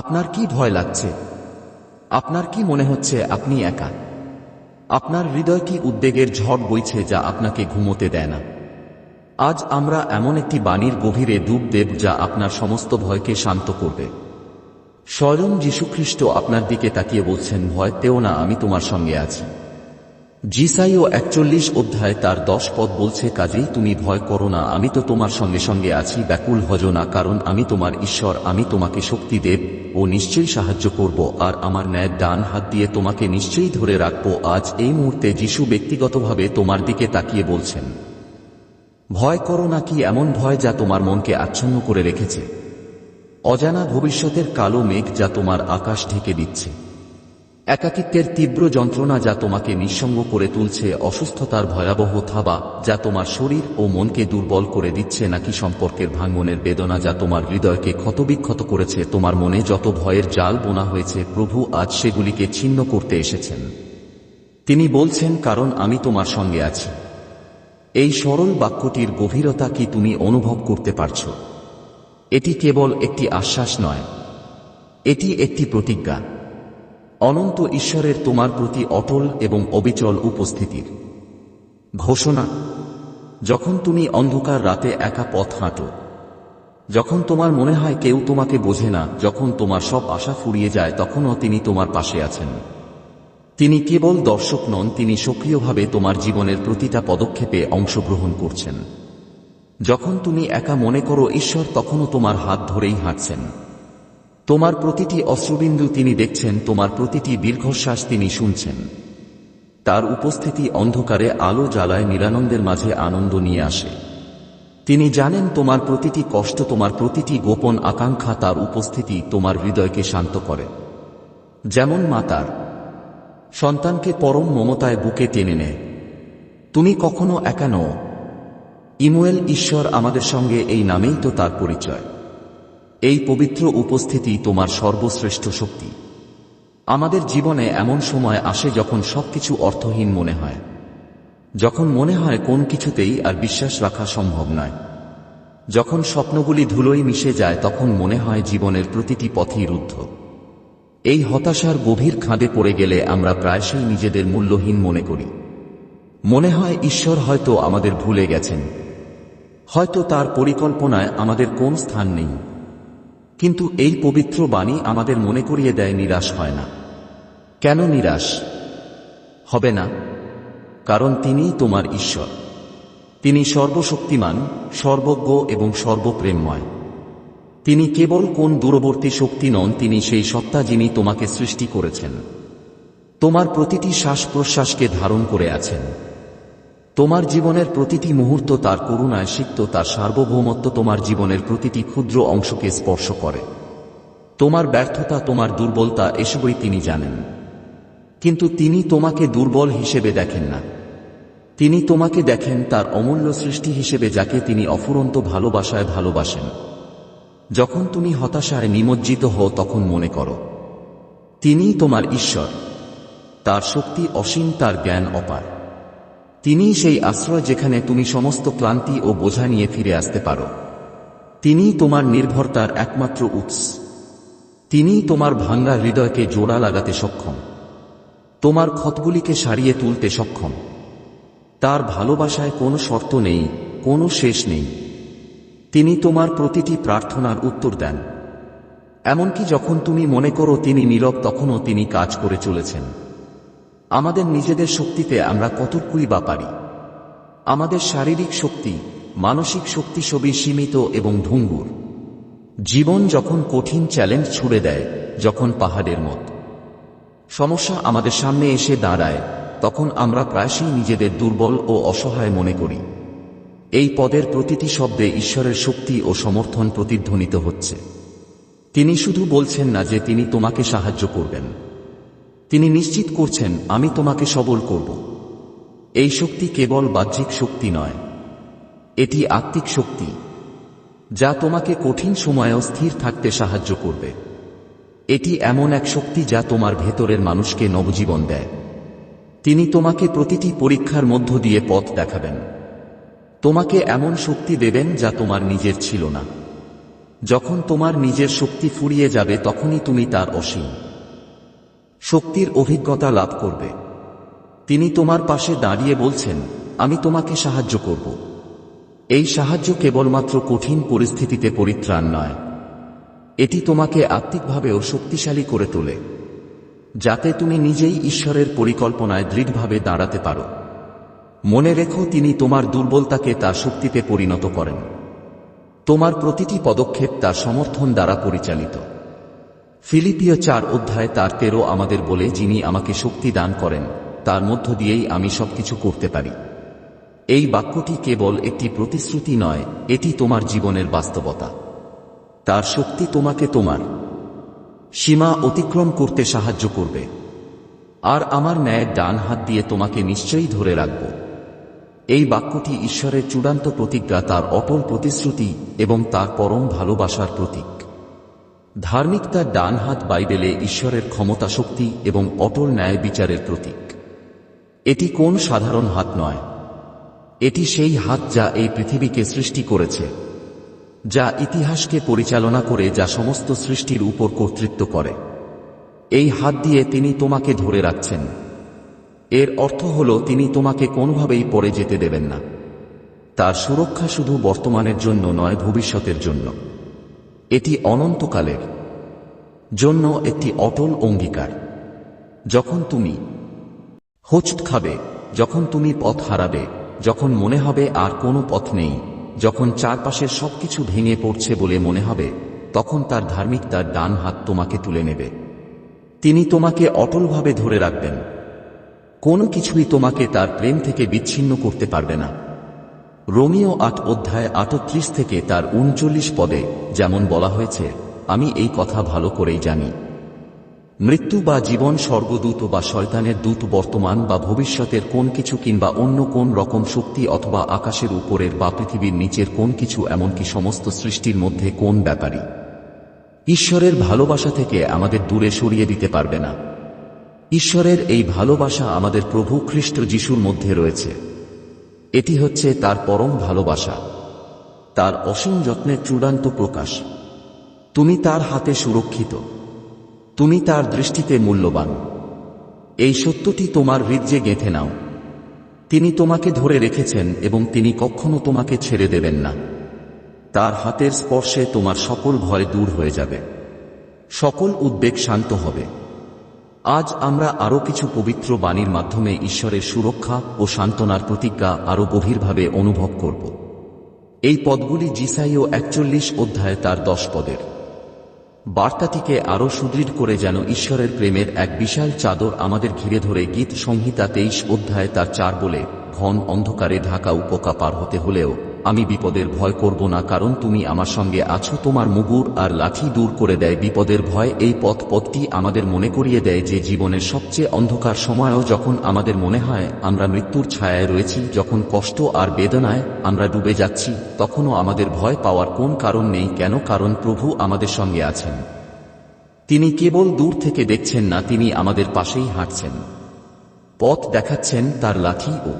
আপনার কি ভয় লাগছে? আপনার কি মনে হচ্ছে আপনি একা? আপনার হৃদয় কি উদ্বেগের ঝড় বইছে যা আপনাকে ঘুমোতে দেয় না? আজ আমরা এমন একটি বাণীর গভীরে ডুব দেব যা আপনার সমস্ত ভয়কে শান্ত করবে। স্বয়ং যীশুখ্রিস্ট আপনার দিকে তাকিয়ে বলছেন, ভয় তেও না, আমি তোমার সঙ্গে আছি। জিসাই ও একচল্লিশ অধ্যায় তার দশ পদ বলছে, কাজেই তুমি ভয় করো না, আমি তো তোমার সঙ্গে সঙ্গে আছি, ব্যাকুল হজ না, কারণ আমি তোমার ঈশ্বর, আমি তোমাকে শক্তি দেব ও নিশ্চয়ই সাহায্য করব, আর আমার ন্যায় ডান হাত দিয়ে তোমাকে নিশ্চয়ই ধরে রাখব। আজ এই মুহূর্তে যিশু ব্যক্তিগতভাবে তোমার দিকে তাকিয়ে বলছেন, ভয় করো না কি এমন ভয় যা তোমার মনকে আচ্ছন্ন করে রেখেছে? অজানা ভবিষ্যতের কালো মেঘ যা তোমার আকাশ ঢেকে দিচ্ছে। একাকিত্বের তীব্র যন্ত্রণা যা তোমাকে নিঃসঙ্গ করে তুলছে, অসুস্থতার ভয়াবহ থাবা যা তোমার শরীর ও মনকে দুর্বল করে দিচ্ছে নাকি সম্পর্কের ভাঙ্গনের বেদনা যা তোমার হৃদয়কে ক্ষতবিক্ষত করেছে, তোমার মনে যত ভয়ের জাল বোনা হয়েছে, প্রভু আজ সেগুলিকে ছিন্ন করতে এসেছেন। তিনি বলছেন, কারণ আমি তোমার সঙ্গে আছি। এই সরল বাক্যটির গভীরতা কি তুমি অনুভব করতে পারছ? এটি কেবল একটি আশ্বাস নয়। এটি একটি প্রতিজ্ঞা। অনন্ত ঈশ্বরের তোমার প্রতি অটল এবং অবিচল উপস্থিতির। ঘোষণা, যখন তুমি অন্ধকার রাতে একা পথ হাঁটো, যখন তোমার মনে হয় কেউ তোমাকে বোঝে না, যখন তোমার সব আশা ফুরিয়ে যায়, তখনও তিনি তোমার পাশে আছেন। তিনি কেবল দর্শক নন, তিনি সক্রিয়ভাবে তোমার জীবনের প্রতিটা পদক্ষেপে অংশগ্রহণ করছেন। যখন তুমি একা মনে করো ঈশ্বর, তখনও তোমার হাত ধরেই হাঁটছেন। তোমার প্রতিটি অশ্রবিন্দু তিনি দেখছেন, তোমার প্রতিটি দীর্ঘশ্বাস তিনি শুনছেন। তার উপস্থিতি অন্ধকারে আলো জ্বালায় নিরানন্দের মাঝে আনন্দ নিয়ে আসে। তিনি জানেন তোমার প্রতিটি কষ্ট, তোমার প্রতিটি গোপন আকাঙ্ক্ষা, তার উপস্থিতি তোমার হৃদয়কে শান্ত করে। যেমন মাতার সন্তানকে পরম মমতায় বুকে টেনে নেয়। তুমি কখনো একা নও। ইমুয়েল ঈশ্বর আমাদের সঙ্গে এই নামেই তো তার পরিচয়। এই পবিত্র উপস্থিতি তোমার সর্বশ্রেষ্ঠ শক্তি। আমাদের জীবনে এমন সময় আসে যখন সবকিছু অর্থহীন মনে হয়। যখন মনে হয় কোন কিছুতেই আর বিশ্বাস রাখা সম্ভব নয়। যখন স্বপ্নগুলি ধুলোয় মিশে যায়, তখন মনে হয় জীবনের প্রতিটি পথই রুদ্ধ। এই হতাশার গভীর খাঁদে পড়ে গেলে আমরা প্রায়শই নিজেদের মূল্যহীন মনে করি। মনে হয় ঈশ্বর হয়তো আমাদের ভুলে গেছেন। হয়তো তার পরিকল্পনায় আমাদের কোন স্থান নেই। কিন্তু এই পবিত্র বাণী আমাদের মনে করিয়ে দেয়, নিরাশ হয় না। কেন নিরাশ? হবে না, কারণ তিনিই তোমার ঈশ্বর। তিনি সর্বশক্তিমান, সর্বজ্ঞ এবং সর্বপ্রেমময়। তিনি কেবল কোন দূরবর্তী শক্তি নন, তিনি সেই সত্তা যিনি তোমাকে সৃষ্টি করেছেন। তোমার প্রতিটি শ্বাস প্রশ্বাসকে ধারণ করে আছেন। তোমার জীবনের প্রতিটি মুহূর্ত তার করুণায় সিক্ত, তার সার্বভৌমত্ব তোমার জীবনের প্রতিটি ক্ষুদ্র অংশকে স্পর্শ করে। তোমার ব্যর্থতা, তোমার দুর্বলতা এসবই তিনি জানেন। কিন্তু তিনি তোমাকে দুর্বল হিসেবে দেখেন না। তিনি তোমাকে দেখেন তার অমূল্য সৃষ্টি হিসেবে যাকে তিনি অফুরন্ত ভালোবাসায় ভালোবাসেন। যখন তুমি হতাশায় নিমজ্জিত হও তখন মনে করো, তিনিই তোমার ঈশ্বর। তার শক্তি অসীম, তার জ্ঞান অপার। তিনিই সেই আশ্রয় যেখানে তুমি সমস্ত ক্লান্তি ও বোঝা নিয়ে ফিরে আসতে পারো। তিনিই তোমার নির্ভরতার একমাত্র উৎস। তিনিই তোমার ভাঙ্গা হৃদয়কে জোড়া লাগাতে সক্ষম। তোমার ক্ষতগুলিকে সারিয়ে তুলতে সক্ষম। তার ভালোবাসায় কোনো শর্ত নেই, কোনো শেষ নেই। তিনি তোমার প্রতিটি প্রার্থনার উত্তর দেন। এমনকি যখন তুমি মনে করো তিনি নীরব, তখনও তিনি কাজ করে চলেছেন। আমাদের নিজেদের শক্তিতে আমরা কতটুকুই বা পারি? আমাদের শারীরিক শক্তি, মানসিক শক্তি সবই সীমিত এবং ভঙ্গুর জীবন যখন কঠিন চ্যালেঞ্জ ছুড়ে দেয়, যখন পাহাড়ের মত। সমস্যা আমাদের সামনে এসে দাঁড়ায়, তখন আমরা প্রায়শই নিজেদের দুর্বল ও অসহায় মনে করি। এই পদের প্রতিটি শব্দে ঈশ্বরের শক্তি ও সমর্থন প্রতিধ্বনিত হচ্ছে। তিনি শুধু বলছেন না যে তিনি তোমাকে সাহায্য করবেন। তিনি নিশ্চিত করছেন, আমি তোমাকে সবল করব। এই শক্তি কেবল বাহ্যিক শক্তি নয়, এটি আত্মিক শক্তি, যা তোমাকে কঠিন সময়েও স্থির থাকতে সাহায্য করবে। এটি এমন এক শক্তি যা তোমার ভেতরের মানুষকে নবজীবন দেয়। তিনি তোমাকে প্রতিটি পরীক্ষার মধ্য দিয়ে পথ দেখাবেন। তোমাকে এমন শক্তি দেবেন যা তোমার নিজের ছিল না। যখন তোমার নিজের শক্তি ফুরিয়ে যাবে, তখনই তুমি তার অসীম। শক্তির অভিজ্ঞতা লাভ করবে। তিনি তোমার পাশে দাঁড়িয়ে বলছেন, আমি তোমাকে সাহায্য করব। এই সাহায্য কেবলমাত্র কঠিন পরিস্থিতিতে পরিত্রাণ নয়। এটি তোমাকে আত্মিকভাবেও শক্তিশালী করে তোলে, যাতে তুমি নিজেই ঈশ্বরের পরিকল্পনায় দৃঢ়ভাবে দাঁড়াতে পারো। মনে রেখো, তিনি তোমার দুর্বলতাকে তার শক্তিতে পরিণত করেন। তোমার প্রতিটি পদক্ষেপ তার সমর্থন দ্বারা পরিচালিত। ফিলিপিও চার অধ্যায় তার তেরো আমাদের বলে যিনি আমাকে শক্তি দান করেন, তার মধ্য দিয়েই আমি সবকিছু করতে পারি। এই বাক্যটি কেবল একটি প্রতিশ্রুতি নয়, এটি তোমার জীবনের বাস্তবতা। তার শক্তি তোমাকে তোমার। সীমা অতিক্রম করতে সাহায্য করবে। আর আমার ন্যায়ের ডান হাত দিয়ে তোমাকে নিশ্চয়ই ধরে রাখব। এই বাক্যটি ঈশ্বরের চূড়ান্ত প্রতিজ্ঞা, তার অটল প্রতিশ্রুতি এবং তার পরম ভালোবাসার প্রতীক। ধার্মিকতার ডান হাত বাইবেলে ঈশ্বরের ক্ষমতা শক্তি এবং অটল ন্যায় বিচারের প্রতীক। এটি কোন সাধারণ হাত নয়। এটি সেই হাত যা এই পৃথিবীকে সৃষ্টি করেছে, যা ইতিহাসকে পরিচালনা করে যা সমস্ত সৃষ্টির উপর কর্তৃত্ব করে। এই হাত দিয়ে তিনি তোমাকে ধরে রাখছেন। এর অর্থ হল তিনি তোমাকে কোনোভাবেই পরে যেতে দেবেন না। তার সুরক্ষা শুধু বর্তমানের জন্য নয়, ভবিষ্যতের জন্য। এটি অনন্তকালের জন্য একটি অটল অঙ্গীকার। যখন তুমি হোঁচট খাবে, যখন তুমি পথ হারাবে, যখন মনে হবে আর কোনো পথ নেই, যখন চারপাশের সবকিছু ভেঙে পড়ছে বলে মনে হবে, তখন তার ধার্মিকতার ডান হাত তোমাকে তুলে নেবে। তিনি তোমাকে অটলভাবে ধরে রাখবেন। কোনো কিছুই তোমাকে তার প্রেম থেকে বিচ্ছিন্ন করতে পারবে না। রোমিও আট অধ্যায় আটত্রিশ থেকে তার উনচল্লিশ পদে যেমন বলা হয়েছে, আমি এই কথা ভালো করেই জানি। মৃত্যু বা জীবন স্বর্গদূত বা শয়তানের দূত বর্তমান বা ভবিষ্যতের কোন কিছু কিংবা অন্য কোন রকম শক্তি অথবা আকাশের উপরের বা পৃথিবীর নিচের কোন কিছু এমনকি সমস্ত সৃষ্টির মধ্যে কোন ব্যাপারই? ঈশ্বরের ভালোবাসা থেকে আমাদের দূরে সরিয়ে দিতে পারবে না। ঈশ্বরের এই ভালোবাসা আমাদের প্রভু খ্রিস্ট যিশুর মধ্যে রয়েছে। এটি হচ্ছে তার পরম ভালোবাসা। তার অসীম যত্নের চূড়ান্ত প্রকাশ। তুমি তার হাতে সুরক্ষিত। তুমি তার দৃষ্টিতে মূল্যবান। এই সত্যটি তোমার হৃদয়ে গেঁথে নাও। তিনি তোমাকে ধরে রেখেছেন এবং তিনি কখনো তোমাকে ছেড়ে দেবেন না। তার হাতের স্পর্শে তোমার সকল ভয় দূর হয়ে যাবে। সকল উদ্বেগ শান্ত হবে। আজ আমরা আরও কিছু পবিত্র বাণীর মাধ্যমে ঈশ্বরের সুরক্ষা ও সান্ত্বনার প্রতিজ্ঞা আরও গভীরভাবে অনুভব করব। এই পদগুলি জিসাইও একচল্লিশ অধ্যায় তার দশ পদের। বার্তাটিকে আরও সুদৃঢ় করে যেন ঈশ্বরের প্রেমের এক বিশাল চাদর আমাদের ঘিরে ধরে গীত সংহিতা তেইশ অধ্যায় তার চার বলে, ঘন অন্ধকারে ঢাকা উপকা পার হতে হলেও আমি বিপদের ভয় করব না, কারণ তুমি আমার সঙ্গে আছো। তোমার মুগুর আর লাঠি দূর করে দেয়। বিপদের ভয় এই পথ পথটি আমাদের মনে করিয়ে দেয় যে জীবনের সবচেয়ে অন্ধকার সময়ও যখন আমাদের মনে হয়, আমরা মৃত্যুর ছায়ায় রয়েছি, যখন কষ্ট আর বেদনায় আমরা ডুবে যাচ্ছি, তখনও আমাদের ভয় পাওয়ার কোন কারণ নেই, কেন? কারণ প্রভু আমাদের সঙ্গে আছেন। তিনি কেবল দূর থেকে দেখছেন না, তিনি আমাদের পাশেই হাঁটছেন। পথ দেখাচ্ছেন তার লাঠি ও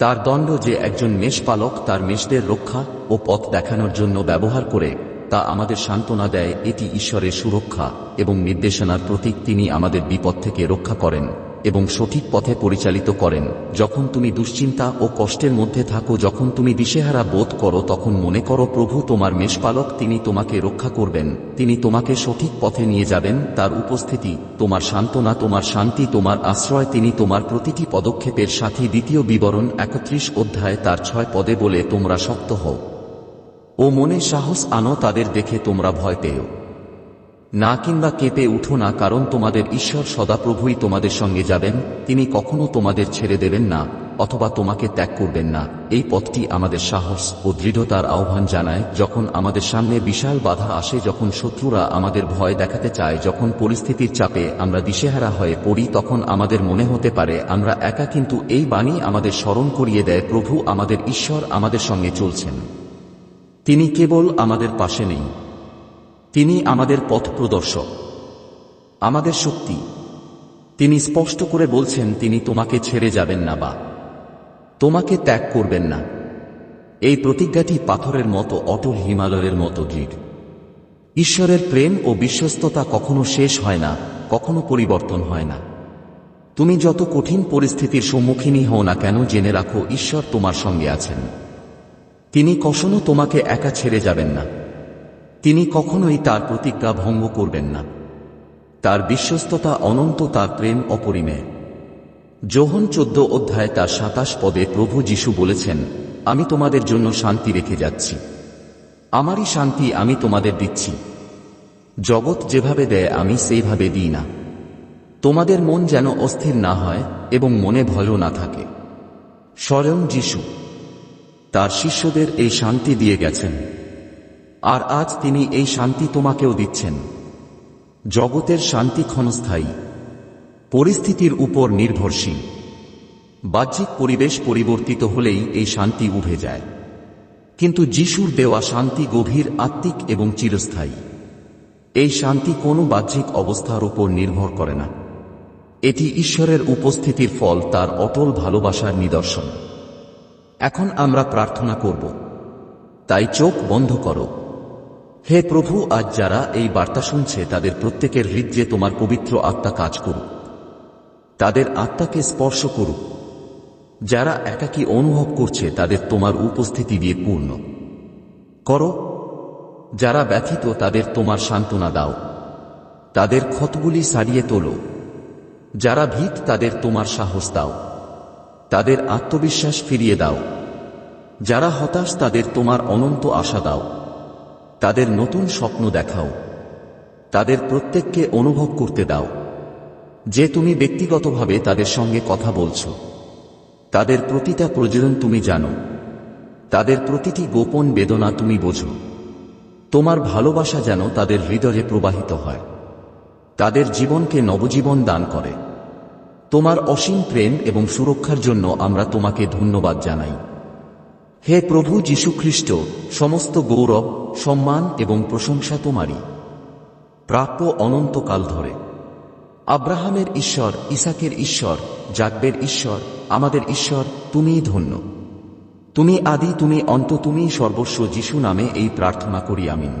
তার দণ্ড যে একজন মেষপালক তার মেষদের রক্ষা ও পথ দেখানোর জন্য ব্যবহার করে, তা আমাদের সান্ত্বনা দেয়, এটি ঈশ্বরের সুরক্ষা এবং নির্দেশনার প্রতীক তিনি আমাদের বিপদ থেকে রক্ষা করেন। এবং সঠিক পথে পরিচালিত করেন। যখন তুমি দুশ্চিন্তা ও কষ্টের মধ্যে থাকো, যখন তুমি দিশেহারা বোধ করো, তখন মনে করো, প্রভু, তোমার মেষপালক, তিনি তোমাকে রক্ষা করবেন। তিনি তোমাকে সঠিক পথে নিয়ে যাবেন। তার উপস্থিতি, তোমার সান্ত্বনা, তোমার শান্তি, তোমার আশ্রয়, তিনি তোমার প্রতিটি পদক্ষেপের সাথে। দ্বিতীয় বিবরণ একত্রিশ অধ্যায়, তার ছয় পদে বলে, তোমরা শক্ত হও। ও মনে সাহস আনো তাদের দেখে তোমরা ভয় পেও না কিংবা কেঁপে উঠো না, কারণ তোমাদের ঈশ্বর সদাপ্রভুই তোমাদের সঙ্গে যাবেন, তিনি কখনো তোমাদের ছেড়ে দেবেন না, অথবা তোমাকে ত্যাগ করবেন না। এই পথটি আমাদের সাহস ও দৃঢ়তার আহ্বান জানায়, যখন আমাদের সামনে বিশাল বাধা আসে, যখন শত্রুরা আমাদের ভয় দেখাতে চায়, যখন পরিস্থিতির চাপে আমরা দিশেহারা হয়ে পড়ি, তখন আমাদের মনে হতে পারে, আমরা একা কিন্তু এই বাণী আমাদের স্মরণ করিয়ে দেয়, প্রভু আমাদের ঈশ্বর আমাদের সঙ্গে চলছেন। তিনি কেবল আমাদের পাশে নেই। তিনি আমাদের পথ প্রদর্শক। আমাদের শক্তি। তিনি স্পষ্ট করে বলছেন, তিনি তোমাকে ছেড়ে যাবেন না বা। তোমাকে ত্যাগ করবেন না। এই প্রতিজ্ঞাটি পাথরের মতো, অটল হিমালয়ের মতো দৃঢ়। ঈশ্বরের প্রেম ও বিশ্বস্ততা কখনো শেষ হয় না, কখনো পরিবর্তন হয় না। তুমি যত কঠিন পরিস্থিতির সম্মুখীনই হও না কেন, জেনে রাখো, ঈশ্বর তোমার সঙ্গে আছেন। তিনি কখনো তোমাকে একা ছেড়ে যাবেন না। তিনি কখনোই তার প্রতিজ্ঞা ভঙ্গ করবেন না। তার বিশ্বস্ততা অনন্ত, তার প্রেম অপরিমেয়। যোহন চোদ্দ অধ্যায় তার সাতাশ পদে প্রভু যিশু বলেছেন, আমি তোমাদের জন্য শান্তি রেখে যাচ্ছি। আমারই শান্তি আমি তোমাদের দিচ্ছি। জগৎ যেভাবে দেয়, আমি সেইভাবে দিই না। তোমাদের মন যেন অস্থির না হয় এবং মনে ভয়ও না থাকে। স্বয়ং যিশু, তার শিষ্যদের এই শান্তি দিয়ে গেছেন। আর আজ তিনি এই শান্তি তোমাকেও দিচ্ছেন। জগতের শান্তি ক্ষণস্থায়ী। পরিস্থিতির উপর নির্ভরশীল। বাহ্যিক পরিবেশ পরিবর্তিত হলেই এই শান্তি উভে যায়। কিন্তু যিশুর দেওয়া শান্তি গভীর, আত্মিক এবং চিরস্থায়ী। এই শান্তি কোনো বাহ্যিক অবস্থার উপর নির্ভর করে না। এটি ঈশ্বরের উপস্থিতির ফল, তার অটল ভালোবাসার নিদর্শন। এখন আমরা প্রার্থনা করব। তাই চোখ বন্ধ করো। হে প্রভু, আজ যারা এই বার্তা শুনছে, তাদের প্রত্যেকের হৃদয়ে তোমার পবিত্র আত্মা কাজ করুক। তাদের আত্মাকে স্পর্শ করুক। যারা একাকী অনুভব করছে, তাদের তোমার উপস্থিতি দিয়ে পূর্ণ। করো। যারা ব্যথিত, তাদের তোমার সান্ত্বনা দাও। তাদের ক্ষতগুলি সারিয়ে তোলো। যারা ভীত, তাদের তোমার সাহস দাও। তাদের আত্মবিশ্বাস ফিরিয়ে দাও। যারা হতাশ, তাদের তোমার অনন্ত আশা দাও। তাদের নতুন স্বপ্ন দেখাও। তাদের প্রত্যেককে অনুভব করতে দাও। যে তুমি ব্যক্তিগতভাবে তাদের সঙ্গে কথা বলছো। তাদের প্রতিটা প্রয়োজন তুমি জানো। তাদের প্রতিটি গোপন বেদনা তুমি বোঝো। তোমার ভালোবাসা যেন তাদের হৃদয়ে প্রবাহিত হয়। তাদের জীবনকে নবজীবন দান করে। তোমার অসীম প্রেম এবং সুরক্ষার জন্য আমরা তোমাকে ধন্যবাদ জানাই। হে প্রভু যীশুখ্রিস্ট সমস্ত গৌরব, সম্মান এবং প্রশংসা তোমারই। প্রাপ্য অনন্তকাল ধরে। আব্রাহামের ঈশ্বর, ইসাকের ঈশ্বর জাগবের ঈশ্বর, আমাদের ঈশ্বর, তুমিই ধন্য। তুমি আদি, তুমি অন্ত তুমি সর্বস্ব, যিশু নামে এই প্রার্থনা করি, আমিন।